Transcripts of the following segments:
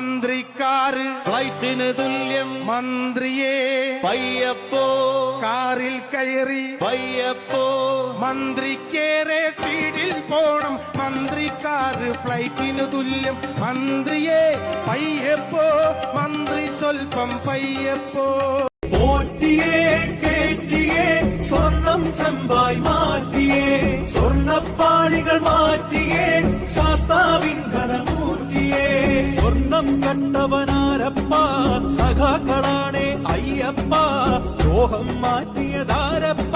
മന്ത്രിക്കാറ് ഫ്ലൈറ്റിന് തുല്യം മന്ത്രിയെ പയ്യപ്പോ കാറിൽ കയറി പയ്യപ്പോ മന്ത്രിക്കേറെ സ്പീഡിൽ പോണം. മന്ത്രിക്കാറ് ഫ്ലൈറ്റിന് തുല്യം മന്ത്രിയെ പയ്യപ്പോ മന്ത്രി സ്വൽപ്പം പയ്യപ്പോ. പോറ്റിയേ കേറ്റിയേ സ്വർണം ചെമ്പായി മാറ്റിയേ. സ്വർണപ്പാളികൾ മാറ്റിയേ സ്വർണം കണ്ടവനാരപ്പ സഖാക്കളാണേ അയ്യപ്പ ദ്രോഹം മാറ്റിയതാരപ്പ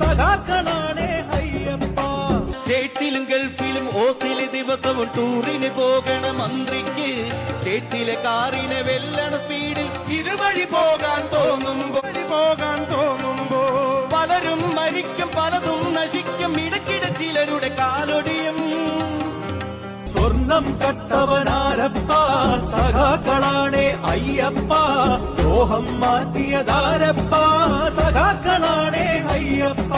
സഖാക്കളാണേ അയ്യപ്പ. സ്റ്റേറ്റിലും ഗൾഫിലും ഓസിലെ ദിവസവും ടൂറിന് പോകണ മന്ത്രിക്ക് സ്റ്റേറ്റിലെ കാറിനെ വെല്ലണ സ്പീഡിൽ ഇതുവഴി പോകാൻ തോന്നും വഴി പോകാൻ തോന്നുമ്പോ പലരും മരിക്കും പലതും നശിക്കും. ഇടയ്ക്കിടെ ചിലരുടെ കാലൊടിയും സ്വർണം കട്ടവനാരപ്പ സഖാക്കളാണേ അയ്യപ്പ ദ്രോഹം മാറ്റിയതാരപ്പ സഖാക്കളാണേ അയ്യപ്പ.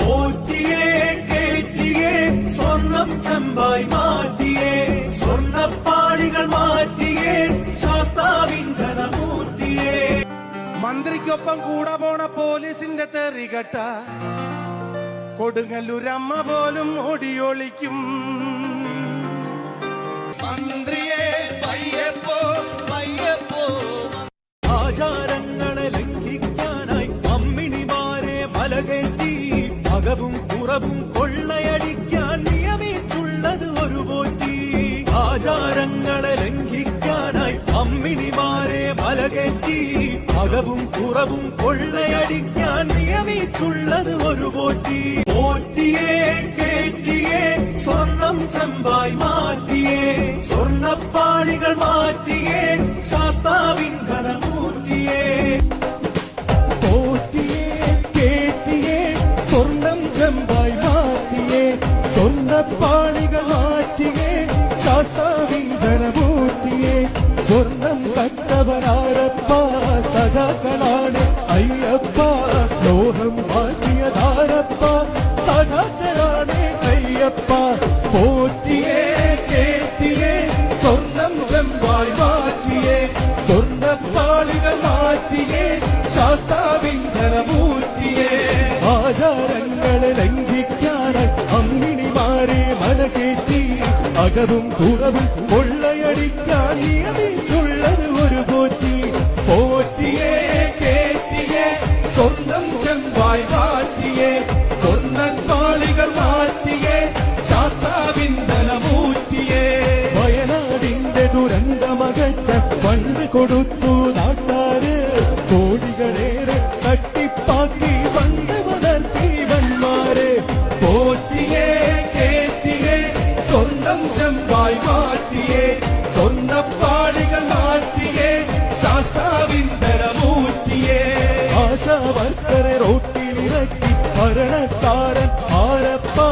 പോറ്റിയേ കേറ്റിയേ സ്വർണം ചെമ്പായി മാറ്റിയേ സ്വർണപ്പാളികൾ മാറ്റിയേ ശാസ്താവിന്ധനമൂർത്തിയേ മന്ത്രിക്കൊപ്പം കൂടെ പോണ പോലീസിന്റെ തെറികട്ട കൊടുങ്ങല്ലൂരമ്മ പോലും ഓടിയൊളിക്കും ആചാരങ്ങളെ ലംഘിക്കാനായി അമ്മിണിമാരെ മലകേറ്റി മകവും പുറവും കൊള്ളയടിക്കാൻ നിയമിച്ചുള്ളത് ഒരു പോറ്റി. ആചാരങ്ങളെ ലംഘിക്കാനായി അമ്മിണിമാരെ മലകേറ്റി മകവും പുറവും കൊള്ളയടിക്കാൻ നിയമിച്ചുള്ളത് ഒരു പോറ്റി. പോറ്റിയേ കേറ്റിയേ സ്വർണം ചെമ്പായി മാറ്റിയേ. സ്വർണപ്പാളികൾ മാറ്റിയേ போற்றியே போற்றியே கேட்டியே சொர்ணம் செம்பாய் மாற்றியே சொந்த பாணிகள் ஆற்றியே சாஸ்தாவின் தனபூர்த்தியே சொர்ணம் கட்டவராரப்பா சதாக்களான ஐயப்பா லோகம் மாற்றிய தாரப்பா சதாக்களான ஐயப்பா போற்றியே சொர்ணம் செம்பாய் மாற்றியே சொர்ணப்பா അകവും കുറവും കൊള്ളയടിക്കാൻ നിയമിച്ചുള്ളത് ഒരു പോറ്റി പോറ്റിയേ കേറ്റിയേ സ്വർണം ചെമ്പായി മാറ്റിയേ സ്വർണ്ണപ്പാളികൾ മാറ്റിയേ ശാസ്താവിന്ധനമൂർത്തിയേ വയനാടിന്റെ ദുരന്തമകറ്റ ഫണ്ട് കൊടുത്തു നാട്ടാര് കോടികളേറെ சொன்ன பாடிகள் மாற்றியே சாஸ்தாவின் தரமூட்டியே ஆசா வர்த்தரை ரோட்டில் இறக்கி மரணத்தாரன் ஆரப்பா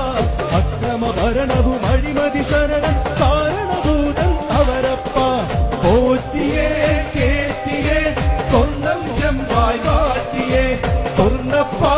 அக்கிரம மரணவும் அழிமதி சரணன் காரணபூதம் அவரப்பா. போற்றியே கேத்தியே சொந்தம் செம்பாய் மாத்தியே சொன்னப்பா